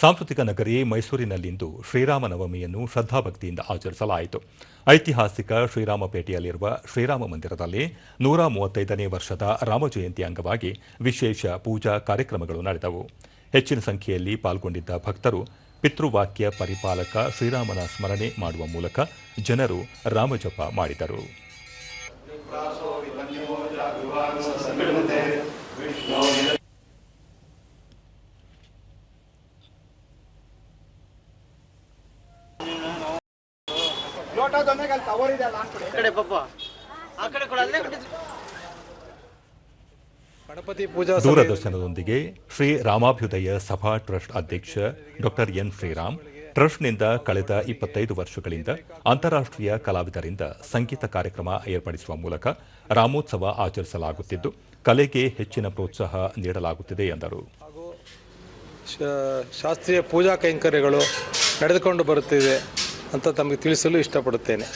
ಸಾಂಸ್ಕೃತಿಕ ನಗರಿ ಮೈಸೂರಿನಲ್ಲಿಂದು ಶ್ರೀರಾಮನವಮಿಯನ್ನು ಶ್ರದ್ಧಾಭಕ್ತಿಯಿಂದ ಆಚರಿಸಲಾಯಿತು. ಐತಿಹಾಸಿಕ ಶ್ರೀರಾಮಪೇಟೆಯಲ್ಲಿರುವ ಶ್ರೀರಾಮ ಮಂದಿರದಲ್ಲಿ ನೂರ ಮೂವತ್ತೈದನೇ ವರ್ಷದ ರಾಮಜಯಂತಿ ಅಂಗವಾಗಿ ವಿಶೇಷ ಪೂಜಾ ಕಾರ್ಯಕ್ರಮಗಳು ನಡೆದವು. ಹೆಚ್ಚಿನ ಸಂಖ್ಯೆಯಲ್ಲಿ ಪಾಲ್ಗೊಂಡಿದ್ದ ಭಕ್ತರು ಪಿತೃವಾಕ್ಯ ಪರಿಪಾಲಕ ಶ್ರೀರಾಮನ ಸ್ಮರಣೆ ಮಾಡುವ ಮೂಲಕ ಜನರು ರಾಮಜಪ ಮಾಡಿದರು. ಕಡೆ? ಪಾಪ. ಆ ಕಡೆ ಕೂಡ ಅಲ್ಲೇ ಬಿಟ್ಟಿದ್ರು. ಗಣಪತಿ ಪೂಜಾ ಸಮಯದಲ್ಲಿ ದೂರದರ್ಶನದೊಂದಿಗೆ ಶ್ರೀ ರಾಮಾಭ್ಯುದಯ ಸಭಾ ಟ್ರಸ್ಟ್ ಅಧ್ಯಕ್ಷ ಡಾಕ್ಟರ್ ಎನ್ ಶ್ರೀರಾಮ್ ಟ್ರಸ್ಟ್ನಿಂದ ಕಳೆದ ಇಪ್ಪತ್ತೈದು ವರ್ಷಗಳಿಂದ ಅಂತಾರಾಷ್ಟ್ರೀಯ ಕಲಾವಿದರಿಂದ ಸಂಗೀತ ಕಾರ್ಯಕ್ರಮ ಏರ್ಪಡಿಸುವ ಮೂಲಕ ರಾಮೋತ್ಸವ ಆಚರಿಸಲಾಗುತ್ತಿದ್ದು ಕಲೆಗೆ ಹೆಚ್ಚಿನ ಪ್ರೋತ್ಸಾಹ ನೀಡಲಾಗುತ್ತಿದೆ ಎಂದರು. ಶಾ- ಶಾಸ್ತ್ರೀಯ ಪೂಜಾ ಕೈಂಕರ್ಯಗಳು ನಡೆದುಕೊಂಡು ಬರುತ್ತಿದೆ. ಅಂತ ತಮಗೆ ತಿಳಿಸಲು ಇಷ್ಟಪಡುತ್ತೇನೆ.